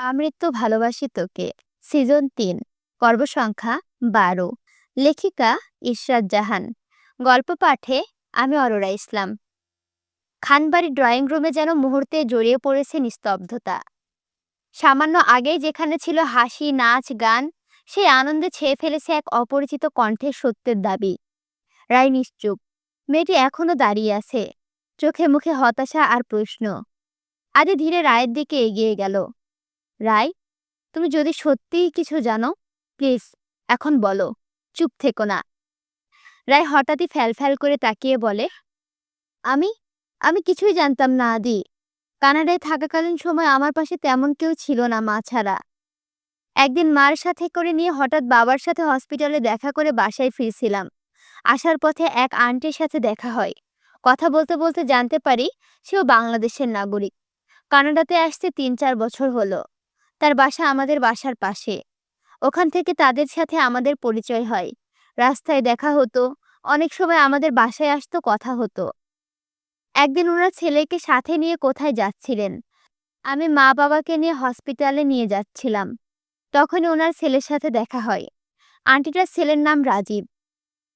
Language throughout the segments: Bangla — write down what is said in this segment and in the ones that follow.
আমৃত্যু ভালোবাসি তোকে, সিজন তিন পর্ব সংখ্যা বারো, লেখিকা ইশরাত জাহান, গল্প পাঠে আমি অরোরা ইসলাম। খানবাড়ির ড্রয়িং রুমে যেন মুহূর্তে জড়িয়ে পড়েছে নিস্তব্ধতা। সামান্য আগেই যেখানে ছিল হাসি, নাচ, গান সেই আনন্দে ছেয়ে ফেলেছে এক অপরিচিত কণ্ঠের সত্যের দাবি। রায় নিশ্চুপ। মেয়েটি এখনও দাঁড়িয়ে আছে। চোখে মুখে হতাশা আর প্রশ্ন। আদি ধীরে রায়ের দিকে এগিয়ে গেল। রায়, তুমি যদি সত্যিই কিছু জানো, প্লিজ, এখন বলো, চুপ থেকো না। রায় হঠাৎই ফ্যাল ফ্যাল করে তাকিয়ে বলে, আমি আমি কিছুই জানতাম না আদি। কানাডায় থাকাকালীন সময় আমার পাশে তেমন কেউ ছিল না মা ছাড়া। একদিন মার সাথে করে নিয়ে হঠাৎ বাবার সাথে হসপিটালে দেখা করে বাসায় ফিরছিলাম। আসার পথে এক আন্টির সাথে দেখা হয়। কথা বলতে বলতে জানতে পারি, সেও বাংলাদেশের নাগরিক। কানাডাতে আসতে তিন চার বছর হলো। তার বাসা আমাদের বাসার পাশে। ওখান থেকে তাদের সাথে আমাদের পরিচয় হয়। রাস্তায় দেখা হতো, অনেক সময় আমাদের বাসায় আসতো, কথা হতো। একদিন ওনার ছেলেকে সাথে নিয়ে কোথায় যাচ্ছিলেন? আমি মা বাবাকে নিয়ে হসপিটালে নিয়ে যাচ্ছিলাম। তখন ওনার ছেলের সাথে দেখা হয়। আন্টিটার ছেলের নাম রাজীব।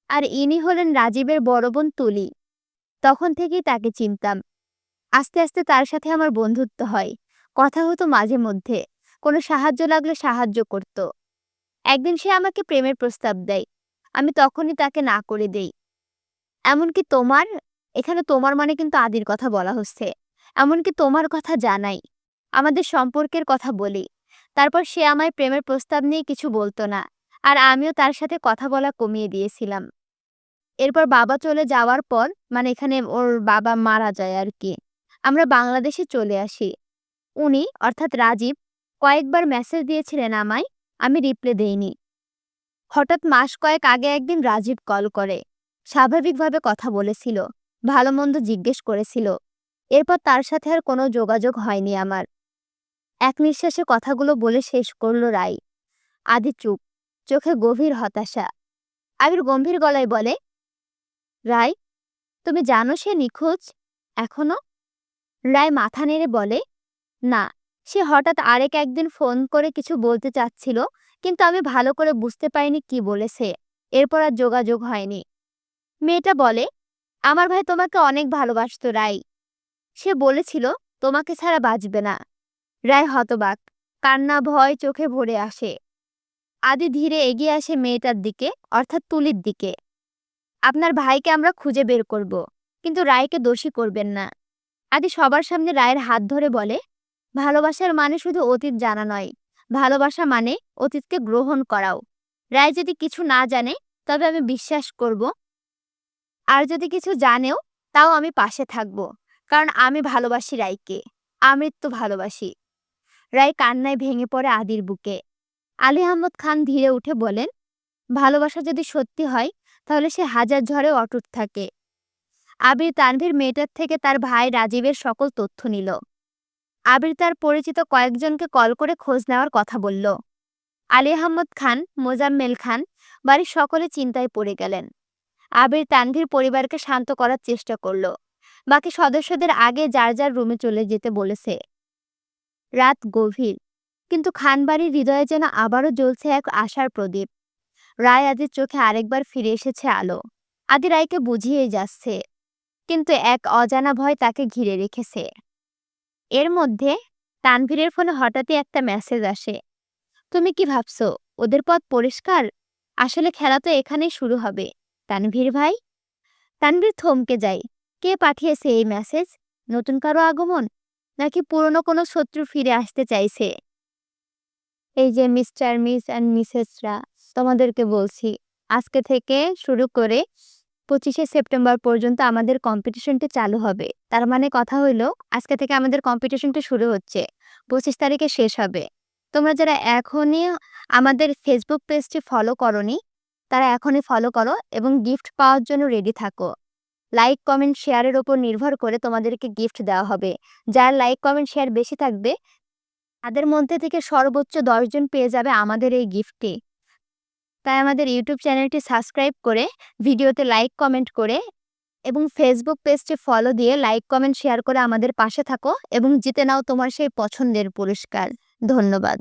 আর ইনি হলেন রাজীবের বড় বোন তুলি। তখন থেকেই তাকে চিনতাম। আস্তে আস্তে তার সাথে আমার বন্ধুত্ব হয়। কথা হতো মাঝে মধ্যে। কোনো সাহায্য লাগলে সাহায্য করত। একদিন সে আমাকে প্রেমের প্রস্তাব দেয়, আমি তখনই তাকে না করে দেই। এমনকি তোমার, এখানে তোমার মানে কিন্তু আদির কথা বলা হচ্ছে। এমনকি তোমার কথা জানাই, আমাদের সম্পর্কের কথা বলি। তারপর সে আমায় প্রেমের প্রস্তাব নিয়ে কিছু বলতো না, আর আমিও তার সাথে কথা বলা কমিয়ে দিয়েছিলাম। এরপর বাবা চলে যাওয়ার পর মানে এখানে ওর বাবা মারা যায় আর কি, আমরা বাংলাদেশে চলে আসি। উনি, অর্থাৎ রাজীব কয়েকবার মেসেজ দিয়েছিলেন আমায়, আমি রিপ্লে দেইনি। হঠাৎ মাস কয়েক আগে একদিন রাজীব কল করে, স্বাভাবিকভাবে কথা বলেছিল, ভালো মন্দ জিজ্ঞেস করেছিল। এরপর তার সাথে আর কোনো যোগাযোগ হয়নি আমার। এক নিঃশ্বাসে কথাগুলো বলে শেষ করল রাই আদি চুপ, চোখে গভীর হতাশা। আবির গম্ভীর গলায় বলে, রায়, তুমি জানো সে নিখোঁজ, এখনও? রায় মাথা নেড়ে বলে, না। সে হঠাৎ আরেক একদিন ফোন করে কিছু বলতে চাচ্ছিল, কিন্তু আমি ভালো করে বুঝতে পারিনি কি বলেছে। এরপর আর যোগাযোগ হয়নি। মেয়েটা বলে, আমার ভাই তোমাকে অনেক ভালোবাসত, রাই। সে বলেছিল, তোমাকে ছাড়া বাঁচবে না। রায় হতবাক, কান্না, ভয় চোখে ভরে আসে। আদি ধীরে এগিয়ে আসে মেয়েটার দিকে, অর্থাৎ তুলির দিকে। আপনার ভাইকে আমরা খুঁজে বের করব, কিন্তু রায়কে দোষী করবেন না। আদি সবার সামনে রায়ের হাত ধরে বলে ভালোবাসার মানে শুধু অতীত জানা নয়। ভালোবাসা মানে অতীতকে গ্রহণ করাও। রায় যদি কিছু না জানে, তবে আমি বিশ্বাস করব। আর যদি কিছু জানেও, তাও আমি পাশে থাকব। কারণ আমি ভালোবাসি রায়কে। আমৃত্যু ভালোবাসি। রায় কান্নায় ভেঙে পড়ে আদির বুকে। আলী আহমদ খান ধীরে উঠে বলেন, ভালোবাসা যদি সত্যি হয়, তাহলে সে হাজার ঝড়ে অটুট থাকে। আবির তানভীর মেয়েটার থেকে তার ভাই রাজীবের সকল তথ্য নিল। আবির তার পরিচিত কয়েকজনকে কল করে খোঁজ নেওয়ার কথা বলল। আলী আহমদ খান, মোজাম্মেল খান বাড়ির সকলে চিন্তায় পড়ে গেলেন। আবির তানভীর পরিবারকে শান্ত করার চেষ্টা করল। বাকি সদস্যদের আগে যার যার রুমে চলে যেতে বলেছে। রাত গভীর, কিন্তু খানবাড়ির হৃদয়ে যেন আবারও জ্বলছে এক আশার প্রদীপ। রায় আদির চোখে আরেকবার ফিরে এসেছে আলো। আদি রায়কে বুঝিয়েই যাচ্ছে, কিন্তু এক অজানা ভয় তাকে ঘিরে রেখেছে। এর মধ্যে তানভীরের ফোনে হঠাৎই একটা মেসেজ আসে। তুমি কি ভাবছ, ওদের পথ পরিষ্কার? আসলে খেলা তো এখানেই শুরু হবে। তানভীর ভাই? তানভীর থমকে যায়। কে পাঠিয়েছে এই মেসেজ নতুন কারও আগমন? নাকি পুরনো কোনো শত্রু ফিরে আসতে চাইছে? এই যে মিস্টার মিস অ্যান্ড মিসেসরা তোমাদেরকে বলছি, আজকে থেকে শুরু করে পঁচিশে সেপ্টেম্বর পর্যন্ত আমাদের কম্পিটিশনটি চালু হবে। তার মানে কথা হইল, আজকে থেকে আমাদের কম্পিটিশনটা শুরু হচ্ছে। পঁচিশ তারিখে শেষ হবে। তোমরা যারা এখনই আমাদের ফেসবুক পেজটি ফলো করনি, তারা এখনই ফলো করো এবং গিফট পাওয়ার জন্য রেডি থাকো। লাইক কমেন্ট শেয়ারের ওপর নির্ভর করে তোমাদেরকে গিফট দেওয়া হবে। যার লাইক কমেন্ট শেয়ার বেশি থাকবে, তাদের মধ্যে থেকে সর্বোচ্চ দশজন পেয়ে যাবে আমাদের এই গিফটটি তাই আমাদের ইউটিউব চ্যানেলটি সাবস্ক্রাইব করে, ভিডিওতে লাইক কমেন্ট করে এবং ফেসবুক পেজটি ফলো দিয়ে লাইক কমেন্ট শেয়ার করে আমাদের পাশে থাকো এবং জিতে নাও তোমার সেই পছন্দের পুরস্কার। ধন্যবাদ।